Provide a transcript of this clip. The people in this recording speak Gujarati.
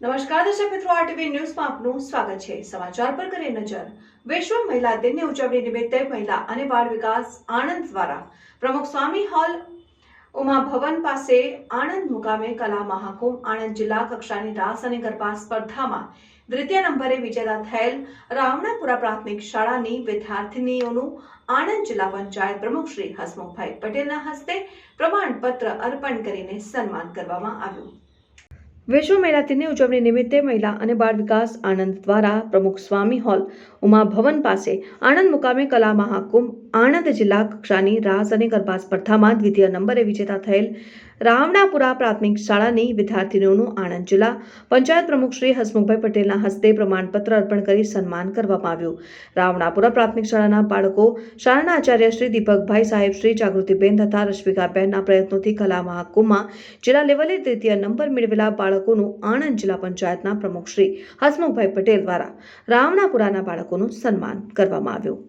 નમસ્કાર, દર્શક મિત્રો આરટીવી ન્યૂઝમાં આપનું સ્વાગત છે. સમાચાર પર કરીએ નજર. વિશ્વ મહિલા દિનની ઉજવણી નિમિત્તે મહિલા અને બાળ વિકાસ આણંદ દ્વારા પ્રમુખ સ્વામી હોલ ઉમા ભવન પાસે આણંદ મુકામે કલા મહાકુંભ, આણંદ જિલ્લા કક્ષાની રાસ અને ગરબા સ્પર્ધામાં દ્વિતીય નંબરે વિજેતા થયેલ રાવણાપુરા પ્રાથમિક શાળાની વિદ્યાર્થિનીઓનું આણંદ જિલ્લા પંચાયત પ્રમુખ શ્રી હસમુખભાઈ પટેલના હસ્તે પ્રમાણપત્ર અર્પણ કરીને સન્માન કરવામાં આવ્યું. વિશ્વ મહિલા દિનની ઉજવણી નિમિત્તે મહિલા અને બાળ વિકાસ આણંદ દ્વારા પ્રમુખ સ્વામી હોલ, ઉમા ભવન પાસે આણંદ મુકામે કલા મહાકુંભ, આણંદ જિલ્લા કક્ષાની રાસ અને ગરબા સ્પર્ધામાં દ્વિતીય નંબરે વિજેતા થયેલ રામણાપુરા પ્રાથમિક શાળાની વિદ્યાર્થીનીઓનું આણંદ જિલ્લા પંચાયત પ્રમુખ શ્રી હસમુખભાઈ પટેલના હસ્તે પ્રમાણપત્ર અર્પણ કરી સન્માન કરવામાં આવ્યું. રામણાપુરા પ્રાથમિક શાળાના બાળકો, શાળાના આચાર્ય શ્રી દીપકભાઈ સાહેબ, શ્રી જાગૃતિબેન તથા રશ્મિકાબેનના પ્રયત્નોથી કલા મહાકુંભમાં જિલ્લા લેવલે તૃતીય નંબર મેળવેલા બાળકોનું આણંદ જિલ્લા પંચાયતના પ્રમુખ શ્રી હસમુખભાઈ પટેલ દ્વારા રામણાપુરાના બાળકોનું સન્માન કરવામાં આવ્યું.